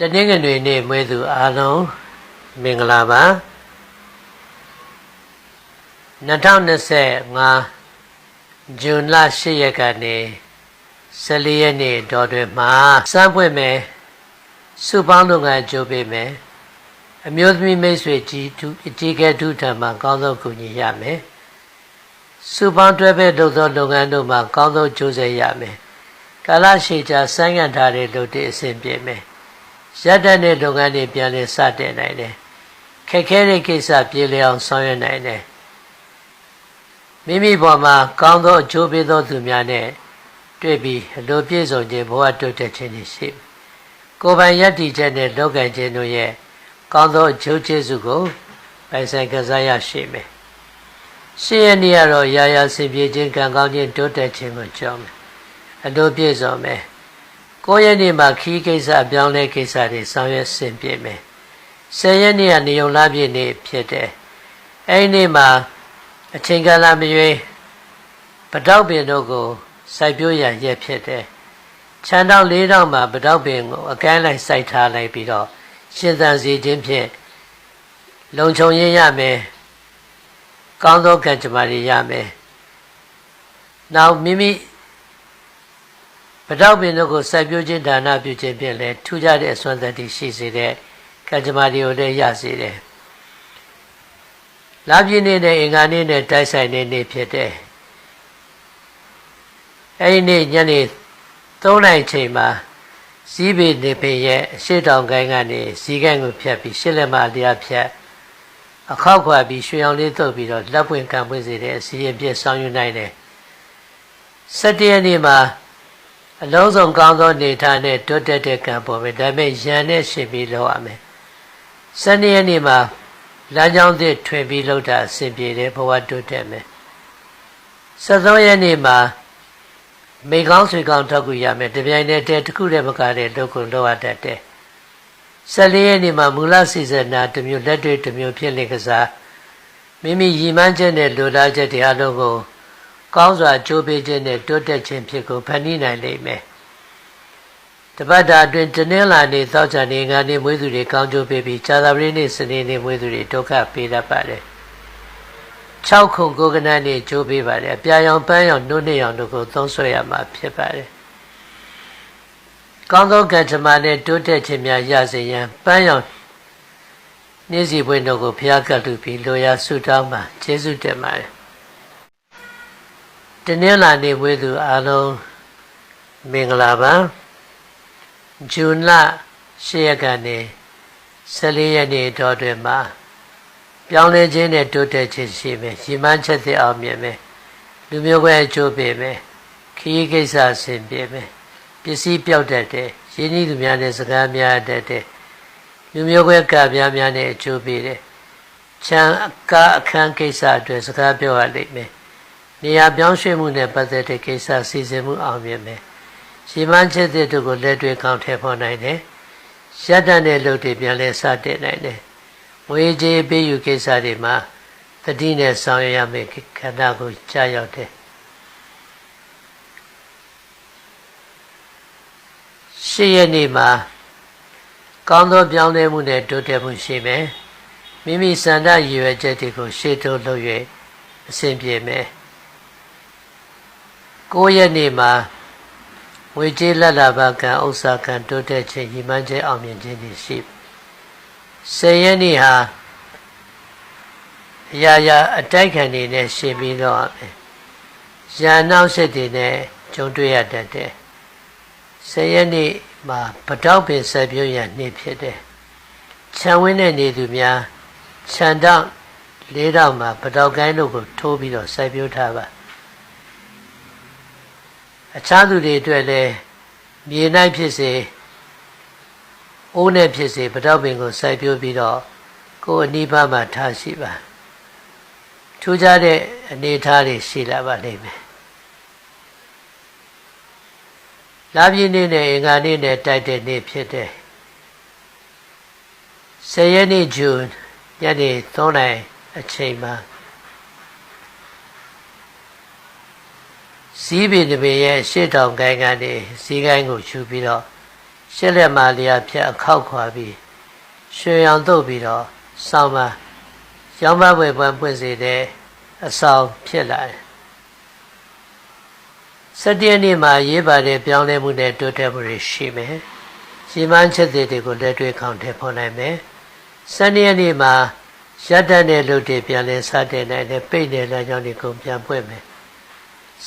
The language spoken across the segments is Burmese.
တနင်္ဂနွေနေ့မွေးသူအားလုံးမင်္ဂလာပါ2025ဇွန်လ10ရက်ကနေ14ရက်နေ့တော်တွင်မှာစမ်းပွင့်မယ်စုပေါင်းလုပ်ငန်းကြိုးပေးမယ်အမျိုးသမီးမိတ်ဆွေကြီးသူအကြီးကဲသူထံမှကောင်းသောကူညီရမယ်စုပေါင်းတွဲဖက်လုပ်သောလုပ်ငန်းတို့မှာကောင်းသောကြိုးစားရမယ်ကာလရှည်ကြာဆိုင်းငံ့ထားတဲ့လုပ်တဲ့အဆင်ပြေမယ် ရက်တဲ့တဲ့လုပ်ငန်းတွေပြန်လည်စတင်နိုင်တယ်ခက်ခဲတဲ့ကိစ္စပြေလည်အောင်ဆောင်ရွက်နိုင်တယ်မိမိပေါ်မှာကောင်းသောအကျိုးပေးသောသူများနဲ့တွေ့ပြီးအလိုပြည့်စုံခြင်းဘဝတိုးတက်ခြင်းတွေရှိကိုယ်ပိုင်ယက်တည်ချက်နဲ့လောက်ကံခြင်းတို့ရဲ့ကောင်းသောအကျိုးကျေးဇူးကိုပိုင်ဆိုင်ကစားရရှိမယ်ရှင်းရနေရတော့ရာရာဆင်ပြေခြင်းကံကောင်းခြင်းတိုးတက်ခြင်းကိုကြောင်းမယ်အလိုပြည့်စုံမယ် ကိုယ့်ရဲ့နေ့မှာခီးကိစ္စအပြောင်းလဲကိစ္စတွေဆောင်ရွက်ဆင်ပြေမယ်ဆယ်ရက်နေ့ကနေုံလာပြည့်နေ့ဖြစ်တယ်အဲ့ဒီနေ့မှာအချိန်ကာလမရွေးပတောက်ပင်တို့ကိုစိုက်ပျိုးရန်ရက်ဖြစ်တယ်ခြံတောက်လေးတောက်မှာပတောက်ပင်ကိုအကန်းလိုက်စိုက်ထားလိုက်ပြီးတော့ရှင်သန်စီခြင်းဖြင့်လုံခြုံရင်းရမယ်ကောင်းသောကံကြမ္မာတွေရမယ်နောက်မိမိ ပတောက်ပင်တို့ကိုစိုက်ပျိုးခြင်းဒါနပြုခြင်းဖြင့်လည်းထူးခြားတဲ့အစွမ်းသတ္တိရှိစေတဲ့ကံကြမ္မာတွေကိုလည်းရစေတယ်လာပြည့်နေ့နဲ့အင်္ဂါနေ့နဲ့တိုက်ဆိုင်တဲ့နေ့ဖြစ်တယ်အဲဒီနေ့ညနေ3နိုင်ချိန်မှာစည်းပေနေပင်ရဲ့အရှိတောင်ကိုင်းကနေဇီးကိုင်းကိုဖြတ်ပြီးရှစ်လက်မလျားဖြတ်အခောက်ခွာပြီးရွှေအောင်လေးတုပ်ပြီးတော့လက်ပွင့်ကံပွင့်စေတဲ့အစီအပြည့်ဆောင်ယူနိုင်တယ်၁၇ရက်နေ့မှာ အလုံးစုံကောင်းသောနေထားနဲ့တွတ်တက်တဲ့ကံပေါ်ပဲဒါပေမဲ့ရန်နဲ့ရှင်ပြီးလောက်ရမယ်၁၂ရက်နေ့မှာလမ်းကြောင်းသစ်ထွင်ပြီးလောက်တာအဆင်ပြေတယ်ဘဝတွတ်တက်မယ်၁၃ရက်နေ့မှာမိကောင်းဆွေကောင်းထောက်ကူရမယ်တပြိုင်တည်းတည်းတစ်ခုတည်းမကတဲ့လုပ်ကိုလုပ်ရတတ်တယ်14ရက်နေ့မှာမူလစီစနာတစ်မျိုးလက်တွေ့တစ်မျိုးဖြစ်လင်ကစားမိမိရည်မှန်းချက်နဲ့လိုလားချက်တွေအလုံးကို ကောင်းစွာကြိုးပေးခြင်းနဲ့တိုးတက်ခြင်းဖြစ်ကိုဖန်တီးနိုင်လိမ့်မယ်တပတ်တာအတွင်းတနင်္လာနေ့သောကြာနေ့ငါနေ့မွေးသူတွေကောင်းကျိုးပေးပြီးဇာတာပတိနေ့စနေနေ့မွေးသူတွေဒုက္ခပေးတတ်ပါတယ်6ခုကိုကနနဲ့ကြိုးပေးပါတယ်အပြာရောင်ပန်းရောင်နှုတ်နှစ်ရောင်တို့ကိုသုံးဆွဲရမှာဖြစ်ပါတယ်ကောင်းသောကံကြမ္မာနဲ့တိုးတက်ခြင်းများရစေရန်ပန်းရောင်နေ့စီပွင့်တို့ကိုဘုရားကတ်လူပြီးလိုရာဆုတောင်းမှာကျေးဇူးတင်ပါတယ် တနင်္လာနေ့ဝေသူအားလုံးမင်္ဂလာပါဇွန်လ10ရက်ကနေ14ရက်နေ့တော်တွင်မှာပြောင်းလဲခြင်းနဲ့တိုးတက်ခြင်းရှိမယ်ရည်မှန်းချက်သိအောင်မြင်မယ်လူမျိုးပဲအကျိုးပေးမယ်ခရီးကိစ္စဆင်ပြေမယ်ပစ္စည်းပြောက်တတ်တယ်ရင်းနှီးသူများနဲ့စကားများတတ်တယ်လူမျိုးပဲကပြားများနဲ့အကျိုးပေးတယ်ချမ်းကားအခန်းကိစ္စအတွက်စကားပြောရလိမ့်မယ် နေရာပြောင်းရွှေ့မှုနဲ့ပတ်သက်တဲ့ကိစ္စစီစဉ်မှုအောင်မြင်မယ်ရည်မှန်းချက်တို့ကိုလက်တွေ့ကောင်းထည့်ဖော်နိုင်တယ်ရက်တန်တဲ့လုပ်တွေပြန်လဲစတင်နိုင်တယ်ငွေကြေးပေးယူကိစ္စတွေမှာတတိနဲ့ဆောင်ရွက်ရမယ့်ခန္ဓာကိုကြာရောက်တယ်ရှေ့ရက်နေ့မှာကောင်းသောပြောင်းလဲမှုနဲ့တိုးတက်မှုရှိမယ်မိမိစန္ဒရည်ရွယ်ချက်တွေကိုရှေ့တိုးလုပ်၍အဆင်ပြေမယ် 9ရက်နေ့မှာဝေကျေးလက်လာပါကံဥစ္စာကံတိုးတက်ခြင်းညီမှန်းခြင်းအောင်မြင်ခြင်းတွေရှိ10ရက်နေ့ဟာအရာရာအတိုက်ခံနေနဲ့ရှင်ပြီးတော့ရန်နောက်ဆက်တွေနဲ့ကြုံတွေ့ရတတ်တယ်10ရက်နေ့မှာပတောက်ပင်ဆက်ပြုံးရနေ့ဖြစ်တယ်ခြံဝင်းတဲ့နေသူများခြံတောက်လေးတောက်မှာပတောက်ကိုင်းတို့ကိုထိုးပြီးတော့စိုက်ပျိုးထားပါ အခြားသူတွေအတွက်လည်းမြေ၌ဖြစ်စေအိုးနဲ့ဖြစ်စေပတောက်ပင်ကိုစိုက်ပျိုးပြီးတော့ကိုယ်အနိဗ္ဗာန်မှာထားရှိပါထူးခြားတဲ့အနေအထားတွေရှိလာပါလိမ့်မယ်လာပြည့်နေ့နဲ့အင်္ဂါနေ့နဲ့တိုက်တဲ့နေ့ဖြစ်တယ်ဆယ်ရက်နေ့ဇွန်ညနေ3နာရီအချိန်မှာ စီးပင်တပင်ရဲ့ရှေ့တောင်ကိုင်းကနေစီးကိုင်းကိုခြူပြီးတော့ရှစ်လက်မာလျာဖြတ်အခောက်ခွာပြီးရွှေရောင်တုပ်ပြီးတော့ဆောင်းပါရောင်းမပွဲပွင့်ပွင့်စေတဲ့အဆောင်ဖြစ်လာတယ်စတည့်နေ့မှာရေးပါတဲ့ပြောင်းလဲမှုနဲ့တိုးတက်မှုတွေရှိမယ်။ရှင်မန်းချက်တွေကိုလက်တွေ့ခေါင်ထည့်ဖော်နိုင်မယ်။စနေရက်နေ့မှာရတ္တနဲ့လူတွေပြန်လဲစတဲ့နိုင်တဲ့ပိတ်တဲ့လမ်းကြောင်းတွေကိုပြန်ပွင့်မယ်။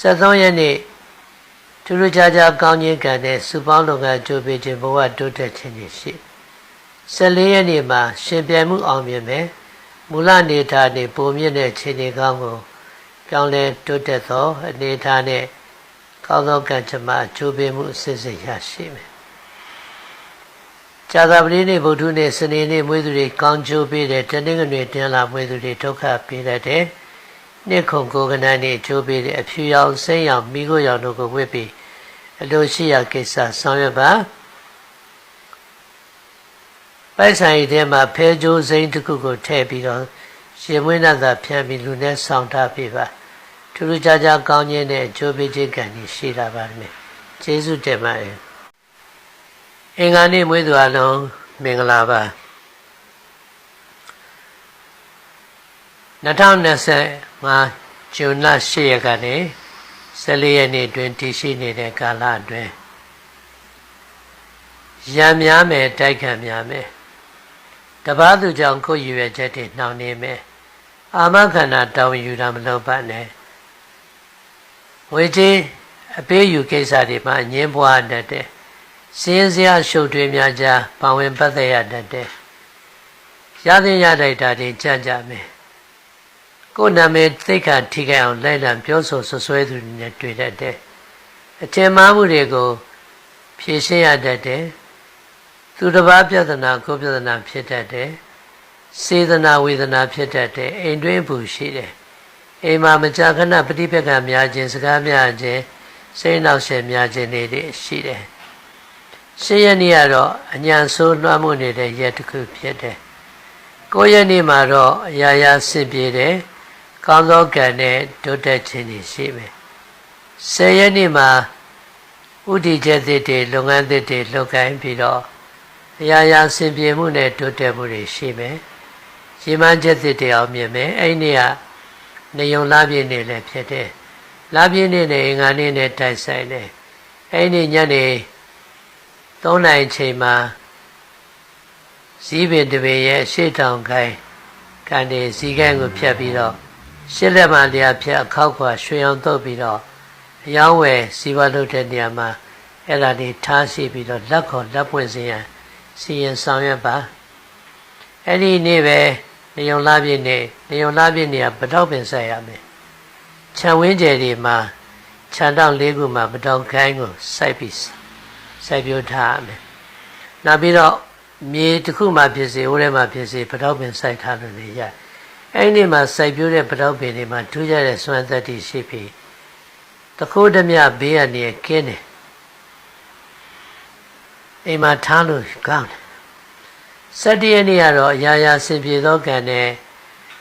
73ရက်နေ့ထူးထူးခြားခြားကောင်းခြင်းကံတဲ့စုပေါင်းလုပ်ငန်းကြိုးပေးခြင်းဘဝတိုးတက်ခြင်းတွေရှိ14ရက်နေ့မှာရှင်ပြိုင်မှုအောင်မြင်မယ်။မူလနေထားနေပုံမြင့်တဲ့ခြေနေကောင်းကိုပြောင်းလဲတိုးတက်သောအနေထားနဲ့ကောင်းသောကံကြမ္မာအကျိုးပေးမှုအစစ်စစ်ရရှိမယ်။ဇာတာပတိနေ့ဗုဒ္ဓနေ့စနေနေ့မွေးသူတွေကောင်းကျိုးပေးတယ်တနင်္ဂနွေတင်းလာမွေးသူတွေဒုက္ခပေးတတ်တယ်။ နှစ်ခုကိုကနန်းနေ့အကျိုးပေးတယ်အဖြူရောင်စိမ့်ရောင်မိခိုးရောင်တို့ကိုဝတ်ပြီးအလိုရှိရာကိစ္စဆောင်ရွက်ပါပိုက်ဆိုင်ထဲမှာဖဲကြိုးစိမ့်တစ်ခုကိုထည့်ပြီးတော့ရှင်မွေးနာသာဖြန့်ပြီးလူနဲ့ဆောင်ထားပေးပါ။ထူးထူးခြားခြားကောင်းခြင်းနဲ့အကျိုးပေးခြင်းကံကြီးရှိလာပါမယ်ကျေးဇူးတင်ပါတယ်အင်္ဂါနေ့မွေးသူအလုံးမင်္ဂလာပါ 2025ဇွန်လ10ရက်ကနေ14ရက်နေ့တွင်တည်ရှိနေတဲ့ကာလအတွင်းရံများမယ်တိုက်ခံများမယ်တပားသူကြောင့်ကိုယ်ရည်ရွယ်ချက်တွေနှောင့်နေမယ်အာမခန္ဓာတောင်းယူတာမလုပ်ပါနဲ့ငွေကြေးအပေးယူကိစ္စတွေမှာငင်းပွားတတ်တယ်။စင်းစရာရှုပ်ထွေးများကြားပါဝင်ပတ်သက်ရတတ်တယ်။ရသင့်ရတိုက်တာတွေကြံ့ကြမယ်။ ကိုယ်နာမည်သိက္ခာထိခိုက်အောင်လိုက်လံပြောဆိုဆွဆွဲသူတွေနဲ့တွေ့တတ်တယ်။အထင်မှားမှုတွေကိုဖြေရှင်းရတတ်တယ်။သူတစ်ပါးပြဿနာကိုပြဿနာဖြစ်တတ်တယ်။စေတနာဝေဒနာဖြစ်တတ်တယ်။အိမ်တွင်းဘူးရှိတယ်။အိမ်မှာမကြာခဏပฏิပက္ခများခြင်းစကားများခြင်းစိတ်နှောက်ယှက်များခြင်းတွေရှိတယ်။ရှင်းရနေ့ကတော့အညာဆိုးလွှမ်းမိုးနေတဲ့ရက်တစ်ခုဖြစ်တယ်။ကိုယ်ရက်နေ့မှာတော့အရာရာဆင်ပြေတယ်။ ကောင်းသောကံနဲ့တိုးတက်ခြင်းတွေရှိမယ်။ဆယ်ရက်နေ့မှာဥတီချက်သစ်တွေလုပ်ငန်းသစ်တွေလုပ်ကိုင်းပြီးတော့အရာရာဆင်ပြေမှုနဲ့တိုးတက်မှုတွေရှိမယ်။ရေမှန်းချက်သစ်တွေအောင်မြင်မယ်။အဲ့ဒီနေ့ကနေုံလာပြည့်နေလည်းဖြစ်တယ်လာပြည့်နေနဲ့အင်္ဂါနေ့နဲ့တိုက်ဆိုင်တယ်အဲ့ဒီညနေ3နိုင်ချိန်မှာဇီးပင်တပင်ရဲ့ရှေ့တောင်ကိုင်းကနေဇီးကိုင်းကိုဖြတ်ပြီးတော့ ရှစ်လက်မှလျာဖြတ်အခောက်ခွာရွှေအောင်တုပ်ပြီးတော့အယောင်းဝယ်စီဝါလုပ်တဲ့နေရာမှာအဲ့ဒါတွေထားရှိပြီးတော့လက်ခေါ်လက်ပွင့်စေရန်စီရင်ဆောင်ရွက်ပါအဲ့ဒီနေ့ပဲနေုံလာပြည့်နေနေုံလာပြည့်နေကပတောက်ပင်ဆက်ရမယ်ခြံဝင်းကျယ်တွေမှာခြံတောက်လေးခုမှာပတောက်ခိုင်းကိုစိုက်ပြီးစိုက်ပြိုးထားရမယ်နောက်ပြီးတော့မြေတစ်ခုမှဖြစ်စေဟိုထဲမှာဖြစ်စေပတောက်ပင်စိုက်ထားလို့လေရ အဲ့ဒီမှာစိုက်ပြိုးတဲ့ပတောက်ပင်တွေမှာထူးခြားတဲ့စွမ်းသက်တည်ရှိပြီးတခိုးဓမြဘေးကနေကင်းတယ်အိမ်မှာထားလို့ကောင်းတယ်စတ္တရနေ့ကတော့အရာရာဆင်ပြေသောကံနဲ့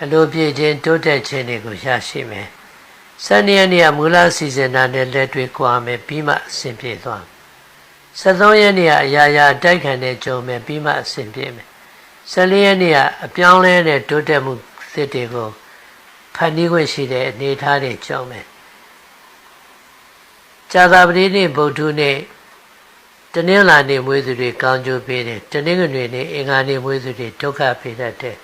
အလိုပြည့်ခြင်းတိုးတက်ခြင်းတွေကိုရရှိမယ်။စနေရက်နေ့ကမူလစီစဉ်တာနဲ့လက်တွေ့ကွာမယ်ပြီးမှအဆင်ပြေသွား။73ရက်နေ့ကအရာရာတိုက်ခံတဲ့ကြုံမယ်ပြီးမှအဆင်ပြေမယ်။14ရက်နေ့ကအပြောင်းလဲတဲ့တိုးတက်မှု သစ်တွေကိုဖန်တီးခွင့်ရှိတဲ့အနေအထားတွေကြုံမယ်။ဇာတာပတိနေ့ဗုဒ္ဓနေ့တနင်္လာနေ့မွေးသူတွေကောင်းကျိုးပေးတယ်တနင်္ဂနွေနေ့အင်္ဂါနေ့မွေးသူတွေဒုက္ခပေးတတ်တယ်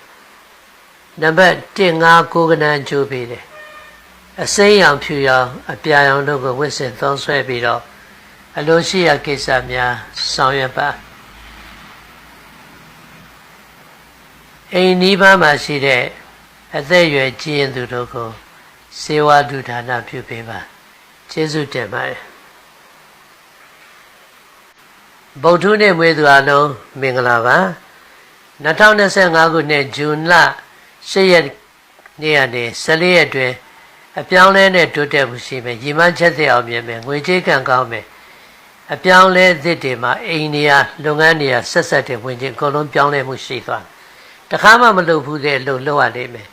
နံပါတ်1 5ကိုကနန်းကျိုးပေးတယ်အစိမ်းရောင်ဖြူရောင်အပြာရောင်တို့ကိုဝစ်စင်သုံးဆွဲပြီးတော့အလိုရှိရာကိစ္စများဆောင်ရွက်ပါအိမ်နီးပါးမှာရှိတဲ့ အသက်အရွယ်ကြီးရင်သူတို့ကိုစေဝါဒုဌာနပြုပေးပါကျေးဇူးတင်ပါတယ်ဗုဒ္ဓနေ့မွေးသူအလုံးမင်္ဂလာပါ2025ခုနှစ်ဇွန်လ10ရက်နေ့ကနေ14ရက်တွင်အပြောင်းလဲနဲ့တိုးတက်မှုရှိမယ်ရည်မှန်းချက်သိအောင်မြင်မယ်ငွေကြေးကံကောင်းမယ်အပြောင်းလဲသစ်တွေမှာအိမ်နေရာလုပ်ငန်းနေရာဆက်ဆက်တဲ့ဝင်ခြင်းအကုန်လုံးပြောင်းလဲမှုရှိသွားတခါမှမလုပ်ဘူးတဲ့လို့လုပ်ရလိမ့်မယ်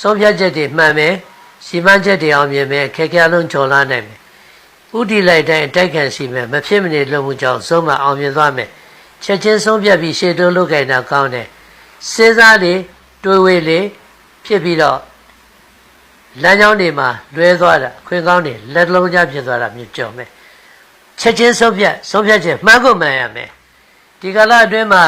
ဆုံးဖြတ်ချက်တွေမှန်မယ်ရည်မှန်းချက်တွေအောင်မြင်မယ်ခက်ခဲလုံးကျော်လာနိုင်မယ်ဥဥတီလိုက်တိုင်းအတိုက်ခံရှိမယ်မဖြစ်မနေလုံမှုကြောင့်ဆုံးမအောင်မြင်သွားမယ်ချက်ချင်းဆုံးဖြတ်ပြီးရှေ့တိုးလုပ်ကြတာကောင်းတယ်စဉ်းစားလေတွေးဝေးလေဖြစ်ပြီးတော့လမ်းကြောင်းတွေမှာလွဲသွားတာခွင်ကောင်းတွေလက်လုံးကြားဖြစ်သွားတာမျိုးကြော်မယ်ချက်ချင်းဆုံးဖြတ်ဆုံးဖြတ်ချက်မှန်ကုန်မှန်ရမယ်ဒီကလာအတွင်းမှာ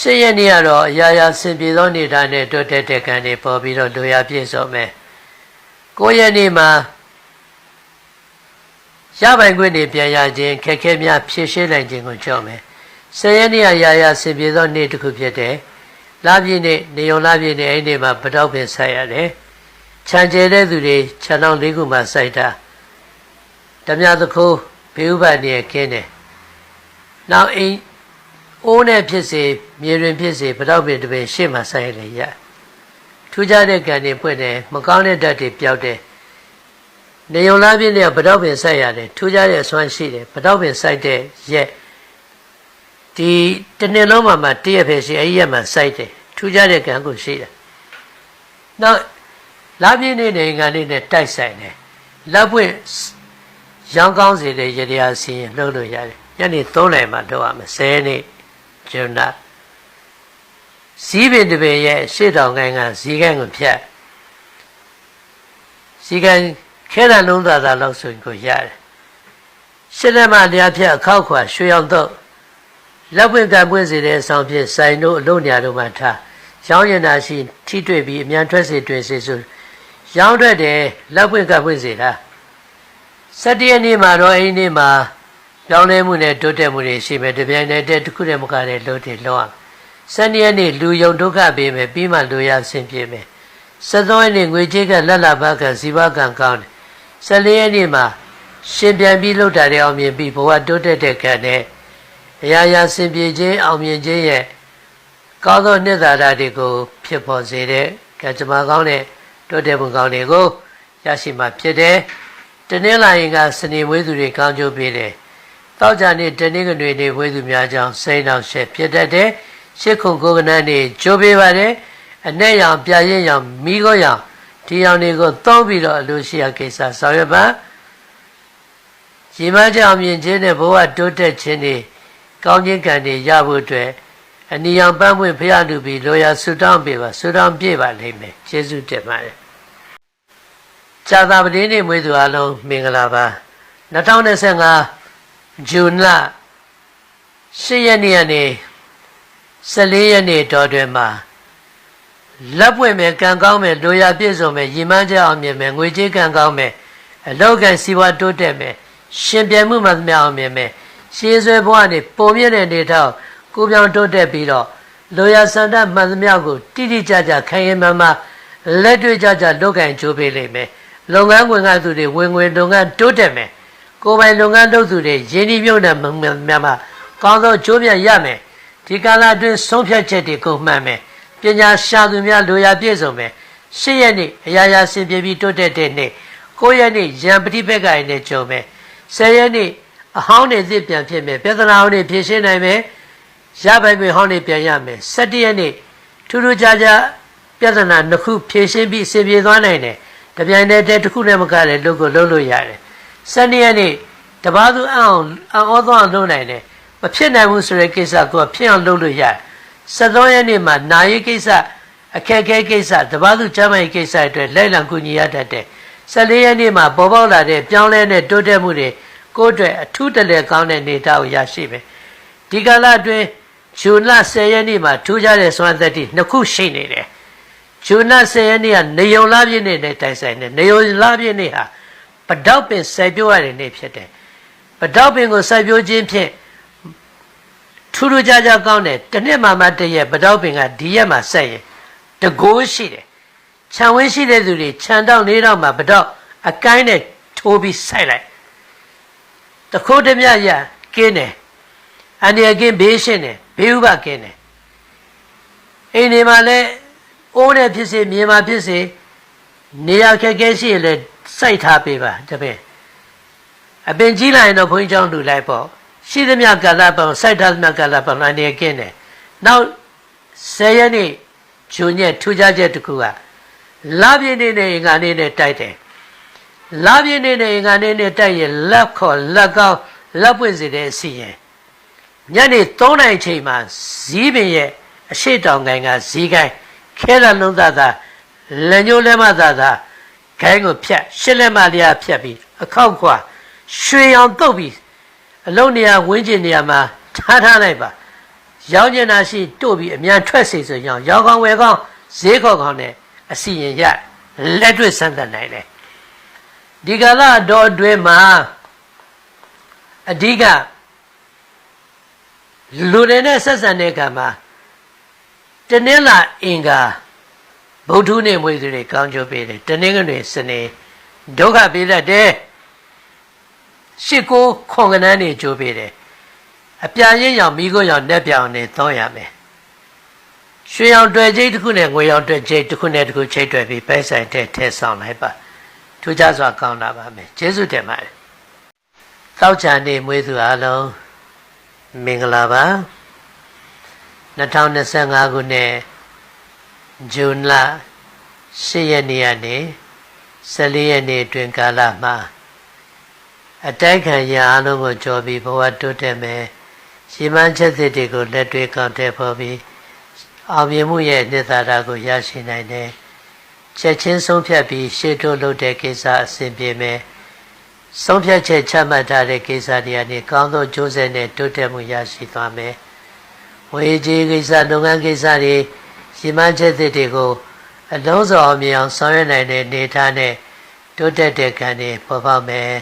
ရှင်းရနေရတော့အရာရာစင်ပြေသောနေတာနဲ့တိုးတက်တဲ့ကံတွေပေါ်ပြီးတော့လူရပြည့်စုံမယ်ကိုယ့်ရဲ့နေ့မှာရပိုင်ခွင့်တွေပြန်ရခြင်းခက်ခဲများဖြည့်ရှင်းနိုင်ခြင်းကိုကြောက်မယ်ဆယ်ရက်နေ့အရာရာစင်ပြေသောနေ့တစ်ခုဖြစ်တယ်လပြည့်နေ့နေုံလပြည့်နေ့အဲ့ဒီမှာပတောက်ပင်ဆက်ရတယ်ခြံကျဲတဲ့သူတွေခြံတော်လေးခုမှစိုက်တာဓမြသခိုးဘေဥပနေခင်းတယ်နောက်အိမ် အိုးနဲ့ဖြစ်စေမြေတွင်ဖြစ်စေပတောက်ပင်တစ်ပင်ရှေ့မှာစိုက်ရလေရထူးခြားတဲ့ကံတွေပွင့်တယ်မကောင်းတဲ့ဓာတ်တွေပျောက်တယ်နေုံလားပြည့်နဲ့ပတောက်ပင်စိုက်ရတယ်ထူးခြားတဲ့အစွမ်းရှိတယ်ပတောက်ပင်စိုက်တဲ့ရက်ဒီတနေ့လုံးမှာမှတည့်ရဖယ်ရှိအဲ့ဒီရက်မှာစိုက်တယ်ထူးခြားတဲ့ကံကိုရှိတယ်နောက်လားပြည့်နေနေငါလေးနဲ့တိုက်ဆိုင်တယ်လက်ပွင့်ရောင်းကောင်းစေတဲ့ရတရားစီရင်လှုပ်လို့ရတယ်ညနေ3နာရီမှလုပ်ရမယ်10နေ့ ဂျွန်းနာဇီးပင်တပင်ရဲ့ရှေ့တောင်ကိုင်းကဇီးကိုင်းကိုဖြတ်ဇီးကိုင်းခဲတံလုံးသာသာလောက်ဆိုရင်ကိုရတယ်ရှစ်လက်မတရားဖြတ်အခောက်ခွာရွှေအောင်တော့လက်ပွင့်ကပွင့်စေတဲ့ဆောင်ဖြင့်စိုင်တို့အလို့ညာတို့မှထားရောင်းရင်သာရှိထိတွေ့ပြီးအမြန်ထွက်စေတွင်စေဆိုရောင်းထွက်တယ်လက်ပွင့်ကပွင့်စေတာစတရနေ့မှာတော့အဲ့ဒီနေ့မှာ ပြောင်းလဲမှုနဲ့တိုးတက်မှုတွေရှိမယ်တပြိုင်တည်းတည်းတစ်ခုတည်းမကတဲ့လို့တွေလောအောင်စနေရက်နေ့လူယုံဒုက္ခပေးမယ်ပြီးမှလူရဆင်ပြေမယ်စသောရက်နေ့ငွေကြေးကလက်လာဘကဇီဝကံကောင်းတယ်၁၄ရက်နေ့မှာရှင်ပြန်ပြီးလှုပ်တာတဲ့အောင်မြင်ပြီးဘဝတိုးတက်တဲ့ကံနဲ့အရာရာဆင်ပြေခြင်းအောင်မြင်ခြင်းရဲ့ကောင်းသောနှစ်သာရတွေကိုဖြစ်ပေါ်စေတဲ့ကံကြမ္မာကောင်းတဲ့တိုးတက်မှုကောင်းတွေကိုရရှိမှဖြစ်တယ်တနင်္လာရင်ကစနေမွေးသူတွေကောင်းကျိုးပေးတယ် တောက်ကြနေ့တနင်္ဂနွေနေ့ဝေသူများကြောင့်စိန်အောင်ရှက်ဖြစ်တတ်တယ်ရှစ်ခုကိုကနန်းနေ့ကြိုးပေးပါတယ်အ내ရောင်ပြရင်ရောင်မိခိုးရောင်ဒီရောင်တွေကိုသုံးပြီးတော့အလိုရှိရာကိစ္စဆောင်ရွက်ပါရေမကြောင်မြင်ခြင်းနဲ့ဘဝတိုးတက်ခြင်းတွေကောင်းခြင်းကံတွေရဖို့အတွက်အနိယံပန်းပွင့်ဖရလူပြီးလိုရာဆုတောင်းပေးပါဆုတောင်းပြပါလိမ့်မယ်ယေရှုတင်ပါတယ်ဇာတာပတိနေ့မွေးသူအလုံးမင်္ဂလာပါ2025 ဇွန်လ10ရက်နေ့ကနေ14ရက်နေ့တော်တွင်မှာလက်ပွင့်မယ်ကံကောင်းမယ်လိုရာပြည့်စုံမယ်ရည်မှန်းချက်အောင်မြင်မယ်ငွေကြေးကံကောင်းမယ်အလောက်ကစီဝါတိုးတက်မယ်ရှင်ပြမှုမှမအောင်မြင်မယ်ရှေးဆွဲဘဝနေပုံမြင့်တဲ့နေထောက်ကိုပြောင်တိုးတက်ပြီးတော့လိုရာစန္ဒမှန်သမျှကိုတိတိကျကျခိုင်ရင်မှမှလက်တွေ့ကြကြလောက်ကင်ကြိုးပေးလိမ့်မယ်လုပ်ငန်းဝင်ကသူတွေဝင်ငွေလုပ်ငန်းတိုးတက်မယ် ကိုယ်ပိုင်လုပ်ငန်းလုပ်သူတွေရင်းနှီးမြှုပ်နှံမှုများမှာကောင်းသောကြိုးပြရမယ်ဒီကာလအတွင်းဆုံးဖြတ်ချက်တွေကိုမှန်မယ်ပညာရှာသူများလိုရာပြည့်စုံမယ်ရှစ်ရက်နေ့အရာရာဆင်ပြေပြီးတိုးတက်တဲ့နေ့ကိုးရက်နေ့ရံပฏิဘက်ကရင်နဲ့ကြုံမယ်ဆယ်ရက်နေ့အဟောင်းတွေသစ်ပြန်ဖြစ်မယ်ပြဿနာဟောင်းတွေဖြေရှင်းနိုင်မယ်ရပိုင်ပင်ဟောင်းတွေပြန်ရမယ်၁၇ရက်နေ့ထူးထူးခြားခြားပြဿနာနှစ်ခုဖြေရှင်းပြီးအဆင်ပြေသွားနိုင်တယ်တပြိုင်တည်းတစ်ခုနဲ့မကလည်းလုပ်ကိုလုပ်လို့ရတယ် စနေရက်နေ့တပားသူအအောင်အောသောအောင်လုပ်နိုင်တယ်မဖြစ်နိုင်ဘူးဆိုတဲ့ကိစ္စကိုဖြစ်အောင်လုပ်လို့ရတယ်73ရက်နေ့မှာနာရီကိစ္စအခက်အခဲကိစ္စတပားသူကျမ်းမာရေးကိစ္စအတွက်လိုက်လံကူညီရတတ်တယ်14ရက်နေ့မှာပေါ်ပေါက်လာတဲ့ပြောင်းလဲတဲ့တိုးတက်မှုတွေကိုယ့်အတွက်အထူးတလဲကောင်းတဲ့နေသားကိုရရှိမယ်ဒီကာလအတွင်းဂျွန်လ10ရက်နေ့မှာထူးခြားတဲ့စွမ်းသက်တိနှစ်ခုရှိနေတယ်ဂျွန်လ10ရက်နေ့ကနေယုံလပြည့်နေ့နဲ့တိုင်ဆိုင်တယ်နေယုံလပြည့်နေ့ဟာ ပတောက်ပင်စိုက်ပျိုးရတဲ့နေ့ဖြစ်တယ်ပတောက်ပင်ကိုစိုက်ပျိုးခြင်းဖြင့်ထူးထူးခြားခြားကောင်းတယ်တစ်နှစ်မှမှတည့်ရက်ပတောက်ပင်ကဒီရက်မှာဆက်ရင်တကိုးရှိတယ်ခြံဝင်းရှိတဲ့သူတွေခြံတောက်နေတော့မှပတောက်အကိုင်းနဲ့ထိုးပြီးစိုက်လိုက်တခိုးတမြရကင်းတယ်အန္တရာယ်ကင်းဘေးရှင်းတယ်ဘေးဥပကင်းတယ်အိမ်နေမှာလဲအိုးနဲ့ဖြစ်စေမြေမှာဖြစ်စေနေရာခက်ခဲရှိရင်လည်း စိုက်ထားပေးပါတပည့်အပင်ကြီးလာရင်တော့ဘုန်းကြီးကျောင်းလူလိုက်ပေါ့ရှိသမျှကာလပတ်စိုက်ထားသမျှကာလပတ်အနေကင်းတယ်နောက်10ရက်နေ့ဂျွန်ရက်ထူးခြားချက်တစ်ခုကလပြည့်နေ့နဲ့ငါနေ့နဲ့တိုက်တယ်လာပြင်းနေတဲ့ငါနေနဲ့တိုက်ရင်လက်ခေါ်လက်ကောင်းလက်ပွင့်စေတဲ့အစီရင်ညနေ3နိုင်ချိန်မှာဇီးပင်ရဲ့အရှိတောင်ကိုင်းကဇီးကိုင်းခဲရလုံးသားသားလက်ညှိုးလက်မသားသား ခိုင်းကိုဖြတ်ရှစ်လက်မလျာဖြတ်ပြီးအခောက်ခွာရွှေရောင်တုတ်ပြီးအလုံးနေရာဝင်းကျင်နေရာမှာထားထားလိုက်ပါရောင်းကျင်တာရှိတို့ပြီးအမြန်ထွက်စေဆိုရင်ရောင်းကောင်းဝယ်ကောင်းဈေးခေါ်ကောင်းနဲ့အစီရင်ရလက်တွေ့စမ်းသပ်နိုင်တယ်ဒီကလာတော့အတွင်းမှာအဓိကလူတွေနဲ့ဆက်ဆံတဲ့အခါမှာတနင်္လာအင်္ဂါ ဗုဒ္ဓနဲ့မွေးသူတွေကောင်းကျိုးပေးတယ်တနင်္ဂနွေစနေဒုက္ခပေးတတ်တယ်ရှစ်ကိုခွန်ကနန်းနေကျိုးပေးတယ်အပြာရင်းရောင်မိခိုးရောင်နဲ့ပြောင်နေသုံးရမယ်ရွှေရောင်တွေ့ချိတ်တစ်ခုနဲ့ငွေရောင်တွေ့ချိတ်တစ်ခုနဲ့တစ်ခုချိတ်တွေ့ပြီးပဲဆိုင်တဲ့ထဲဆောင်လိုက်ပါထူးခြားစွာကောင်းလာပါမယ်ကျေးဇူးတင်ပါတယ်သောချာနေမွေးသူအလုံးမင်္ဂလာပါ2025ခုနှစ် ဇွန်လ10ရက်နေ့ကနေ14ရက်နေ့တွင်ကာလမှာအတိုက်ခံရအလုံးကိုကြော်ပြီးဘဝတိုးတက်မယ်ရှင်းမှန်းချက်တွေကိုလက်တွေ့ကောင်းတဲ့ဖို့ပြီးအောင်မြင်မှုရဲ့နှစ်သာရကိုရရှိနိုင်တယ်ချက်ချင်းဆုံးဖြတ်ပြီးရှေ့တိုးလုပ်တဲ့ကိစ္စအဆင်ပြေမယ်ဆုံးဖြတ်ချက်ချမှတ်ထားတဲ့ကိစ္စတွေကနေကောင်းသောကြိုးစားနဲ့တိုးတက်မှုရရှိသွားမယ်ဝေကြီးကိစ္စလုပ်ငန်းကိစ္စတွေ ရှင်းမှန်းချက်တွေကိုအလုံးစုံအောင်မြင်အောင်ဆောင်ရွက်နိုင်တဲ့နေသားနဲ့တိုးတက်တဲ့ကံတွေပေါ်ပေါက်မယ်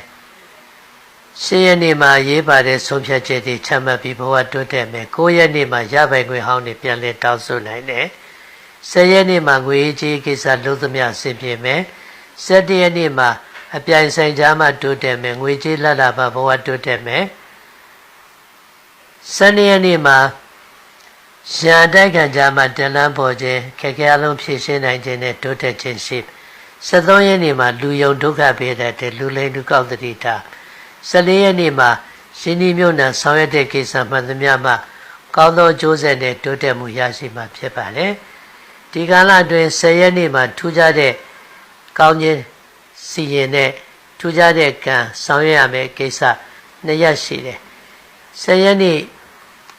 ရှင်းရနေ့မှာရေးပါတဲ့ဆုံးဖြတ်ချက်တွေချမှတ်ပြီးဘဝတိုးတက်မယ်9ရက်နေ့မှာရပိုင်ခွင့်ဟောင်းတွေပြန်လည်တောင်းဆိုနိုင်တယ်10ရက်နေ့မှာငွေကြီးကိစ္စလုံးသမျှဆင်ပြေမယ်17ရက်နေ့မှာအပြိုင်ဆိုင်ကြားမှာတိုးတက်မယ်ငွေကြီးလက်လာပါဘဝတိုးတက်မယ်12ရက်နေ့မှာ ရာတိုက်ခံကြားမှာတလန်းပေါ်ခြင်းခက်ခဲအလုံးဖြည့်ရှင်းနိုင်ခြင်းနဲ့တိုးတက်ခြင်းရှိ73ရက်နေ့မှာလူယုံဒုက္ခပေးတဲ့လူလိမ်လူကောက်တတိတာ14ရက်နေ့မှာရှင်ဒီမြို့နယ်ဆောင်ရွက်တဲ့ကိစ္စမှန်သမျှမှာကောင်းသောကြိုးစားနဲ့တိုးတက်မှုရရှိမှာဖြစ်ပါတယ်ဒီကာလအတွင်း10ရက်နေ့မှာထူးခြားတဲ့ကောင်းခြင်းစီရင်တဲ့ထူးခြားတဲ့ကံဆောင်ရွက်ရမယ့်ကိစ္စနှစ်ရက်ရှိတယ်10ရက်နေ့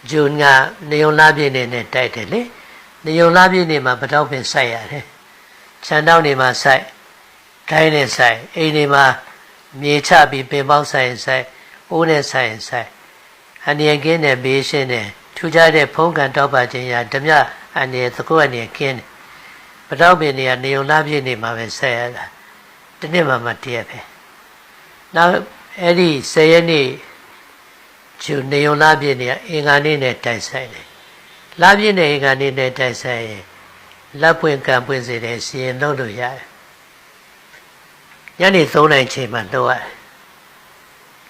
ဂျွန်ကနေုံလာပြည့်နေနဲ့တိုက်တယ်လေနေုံလာပြည့်နေမှာပတောက်ပင်စိုက်ရတယ်ခြံတောက်နေမှာစိုက်ခိုင်းနေစိုက်အိမ်နေမှာမြေချပြီးပင်ပေါင်းဆိုင်ဆိုင်အိုးနဲ့ဆိုင်ဆိုင်အနည်းကင်းနဲ့ဘေးရှင်းနဲ့ထူကြတဲ့ဖုံးကန်တောက်ပါခြင်းရာဓမြအနည်းသကုအနေကင်းတယ်ပတောက်ပင်တွေကနေုံလာပြည့်နေမှာပဲဆက်ရတာတနေ့မှမတည့်ရပဲနောက်အဲ့ဒီ၁၀ရက်နေ့ ကျူနေုံလာပြည့်နေအင်္ဂါနေ့နဲ့တိုက်ဆိုင်တယ်လာပြည့်နေအင်္ဂါနေ့နဲ့တိုက်ဆိုင်ရင်လက်ပွင့်ကံပွင့်စေတဲ့စီရင်လုပ်လို့ရတယ်ညနေ3နိုင်ချိန်မှလှုပ်ရတယ်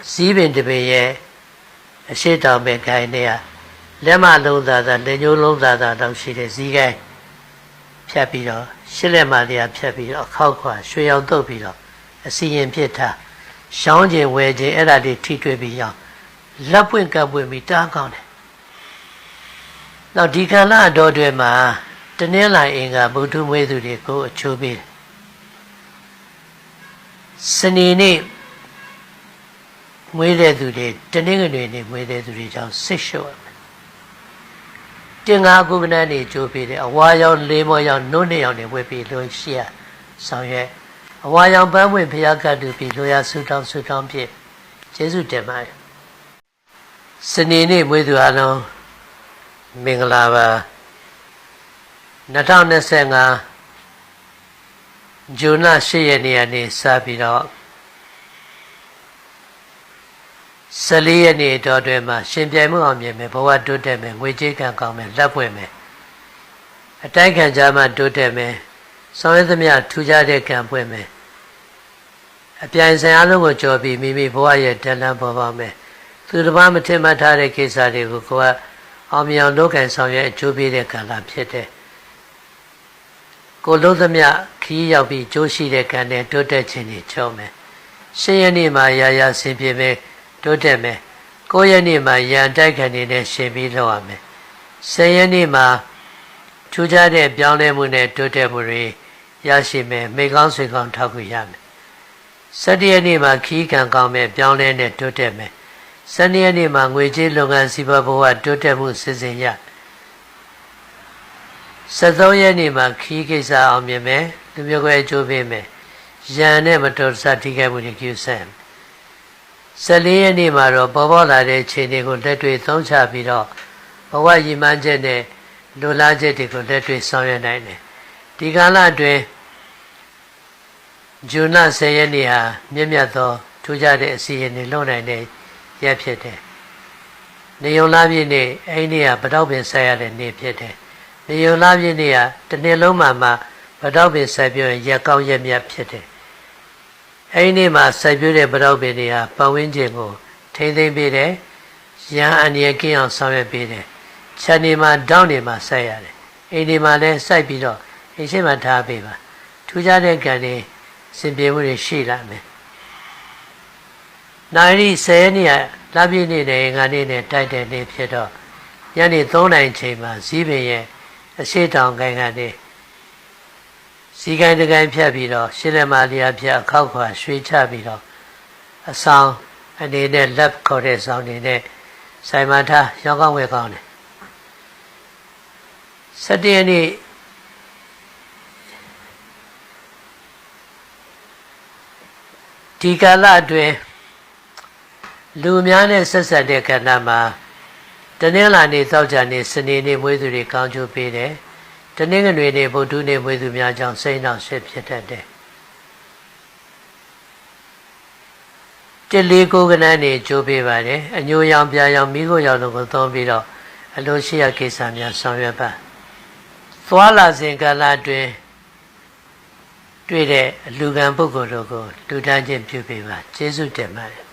။စည်းပင်တပင်ရဲ့အရှိတောင်ပင်ခိုင်နေရလက်မလုံးသားသားလက်ညှိုးလုံးသားသားတော့ရှိတဲ့ဇီးကိုင်းဖြတ်ပြီးတော့ရှစ်လက်မတရားဖြတ်ပြီးတော့ခောက်ခွာရွှေရောင်တုပ်ပြီးတော့အစီရင်ဖြစ်တာရှောင်းခြင်းဝယ်ခြင်းအဲ့ဒါတွေထိတွေ့ပြီးရော လက်ပွင့်ကပ်ပွင့်ပြီးတားကောင်းတယ်။နောက်ဒီကံလာတော်တွေမှာတနင်္လာအင်္ဂါဘုဒ္ဓမွေးသူတွေကိုအချိုးပေးတယ်စနေနေ့မွေးတဲ့သူတွေတနင်္ဂနွေနေ့မွေးတဲ့သူတွေကြောင့်ဆစ်လျှော့ရမယ်တင်ငါကုကနန်းနေကြိုးပေးတယ်အဝါရောင်လေးမောရောင်နှုတ်နှစ်ရောင်နေဝယ်ပြီးလို့ရှိရဆောင်ရွက်အဝါရောင်ပန်းဝင်ဖျားကတ်တူပြီးလိုရဆူတောင်းဆူတောင်းဖြစ်ကျေးဇူးတင်ပါတယ် စနေနေ့မွေးသူအလုံးမင်္ဂလာပါ2025ဂျွန်လ10ရက်နေ့ကနေစပြီးတော့14ရက်နေ့တော့တွင်မှာရှင်ပြိုင်မှုအောင်မြင်မယ်ဘဝတိုးတက်မယ်ငွေကြေးကံကောင်းမယ်လက်ပွင့်မယ်အတိုက်ခံကြမှာတိုးတက်မယ်ဆောင်ရွက်သမျှထူးခြားတဲ့ကံပွင့်မယ်အပြိုင်ဆိုင်အလုံးကိုကြော်ပြီးမိမိဘဝရဲ့တန်လန်းပေါ်ပါမယ် သူတစ်ပါးမထင်မှတ်ထားတဲ့ကိစ္စတွေကိုကိုယ်ကအောင်မြင်အောင်လုပ်ကံဆောင်ရွက်အကျိုးပေးတဲ့ကံလာဖြစ်တယ်ကိုလုံးသမျှခီးရောက်ပြီးကြိုးရှိတဲ့ကံနဲ့တိုးတက်ခြင်းတွေချုံမယ်ရှင်းရနေ့မှာရာရာဆင်ပြေမယ်တိုးတက်မယ်ကိုးရနေ့မှာရန်တိုက်ခံနေနဲ့ရှင်ပြီးလောက်ရမယ်ဆယ်ရနေ့မှာထူးခြားတဲ့ပြောင်းလဲမှုနဲ့တိုးတက်မှုတွေရရှိမယ်မိကောင်းဆွေကောင်းထောက်ကူရမယ်၁၇ရက်နေ့မှာခီးကံကောင်းမယ်ပြောင်းလဲနဲ့တိုးတက်မယ် ၁၂ရက်နေ့မှာငွေကြေးလုပ်ငန်းစီးပွားဘဝတိုးတက်မှုစစ်စင်ရ73ရက်နေ့မှာခီးကိစ္စအောင်မြင်မယ်လူမျိုးကွဲအကျိုးပေးမယ်ရန်နဲ့မတော်တဆထိခိုက်မှုတွေကျူးဆန်14ရက်နေ့မှာတော့ပေါ်ပေါ်လာတဲ့ခြေတွေကိုလက်တွေ့သုံးချပြီးတော့ဘဝရည်မှန်းချက်နဲ့လူလားချက်တွေကိုလက်တွေ့ဆောင်ရွက်နိုင်တယ်ဒီကာလအတွင်းဇွန်လ10ရက်နေ့ဟာမြင့်မြတ်သောထူးခြားတဲ့အစီအစဉ်တွေလုပ်နိုင်တဲ့ ရက်ဖြစ်တယ်။နေုံလာပြည့်နေ့အဲ့ဒီနေ့ကဗတောက်ပင်ဆက်ရတဲ့နေ့ဖြစ်တယ်။နေုံလာပြည့်နေ့ကတစ်နှစ်လုံးမှာမှဗတောက်ပင်ဆက်ပြည့်ရက်ကောင်းရက်မြတ်ဖြစ်တယ်။အဲ့ဒီနေ့မှာဆက်ပြည့်တဲ့ဗတောက်ပင်တွေဟာပတ်ဝန်းကျင်ကိုထိမ့်သိမ့်ပေးတယ်။ရန်အန္တရာယ်ကင်းအောင်ဆောင်ရွက်ပေးတယ်။ခြံနေမှာတောင်းနေမှာဆက်ရတယ်။အိမ်ဒီမှာလည်းစိုက်ပြီးတော့အိမ်ရှိမှထားပေးပါ။ထူးခြားတဲ့ကံတွေစင်ပြေမှုတွေရှိလာမယ်။ နိုင်ရီ10ရက်နေ့ကလပြည့်နေ့နဲ့ငါနေ့နဲ့တိုက်တဲ့နေ့ဖြစ်တော့ညနေ3နိုင်ချိန်မှာဇီးပင်ရဲ့အရှိတောင်ကိုင်းကနေဇီးကိုင်းတကိုင်းဖြတ်ပြီးတော့ရှင်းလက်မာလျာဖြတ်အခောက်ခွာရွှေချပြီးတော့အဆောင်အနေနဲ့လက်ခေါ်တဲ့ဆောင်နေနဲ့ဆိုင်မထားရောင်းကောင်းဝယ်ကောင်းတယ်7ရက်နေ့ဒီကာလအတွင်း လူများနဲ့ဆက်ဆက်တဲ့ကဏ္ဍမှာတနင်္လာနေ့သောကြာနေ့စနေနေ့မွေးသူတွေကောင်းကျိုးပေးတယ်တနင်္ဂနွေနေ့ဗုဒ္ဓနေ့မွေးသူများကြောင့်စိတ်နှောက်ရှက်ဖြစ်တတ်တယ်တလေးကိုကနန်းနေကြိုးပေးပါတယ်အညိုရောင်ပြာရောင်မိခိုးရောင်တို့ကိုသုံးပြီးတော့အလိုရှိရကိစ္စများဆောင်ရွက်ပါသွားလာစဉ်ကာလအတွင်းတွေ့တဲ့အလူကံပုဂ္ဂိုလ်တို့ကိုလူတန်းချင်းပြုပေးပါကျေးဇူးတင်ပါတယ်